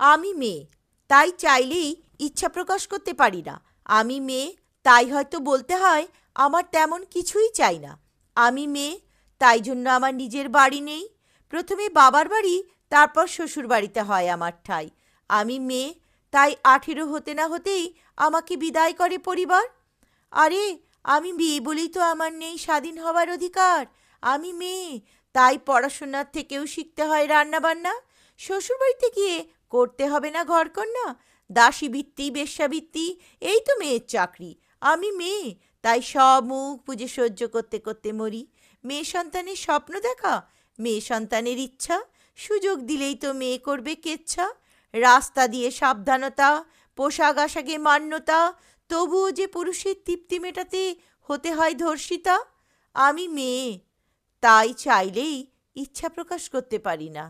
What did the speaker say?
আমি মেয়ে, তাই চাইলেই ইচ্ছা প্রকাশ করতে পারি না। আমি মেয়ে, তাই হয়তো বলতে হয় আমার তেমন কিছুই চাই না। আমি মেয়ে, তাই জন্য আমার নিজের বাড়ি নেই। প্রথমে বাবার বাড়ি, তারপর শ্বশুর বাড়িতে হয় আমার ঠাই। আমি মেয়ে, তাই আঠেরো হতে না হতেই আমাকে বিদায় করে পরিবার। আরে, আমি মেয়ে বলেই তো আমার নেই স্বাধীন হওয়ার অধিকার। আমি মেয়ে, তাই পড়াশোনার থেকেও শিখতে হয় রান্নাবান্না। শ্বশুরবাড়িতে গিয়ে করতে হবে না ঘরকন্যা। দাসী বৃত্তি বেশ্যাবৃত্তি এই তো মেয়ের চাকরি। আমি মেয়ে, তাই সব মুখ বুঝে সহ্য করতে করতে মরি। মেয়ে সন্তানের স্বপ্ন দেখা, মেয়ে সন্তানের ইচ্ছা। সুযোগ দিলেই তো মেয়ে করবে কেচ্ছা। রাস্তা দিয়ে সাবধানতা, পোশাক আশাকে মান্যতা, তবুও যে পুরুষের তৃপ্তি মেটাতে হতে হয় ধর্ষিতা। আমি মেয়ে, তাই চাইলেই ইচ্ছা প্রকাশ করতে পারি না।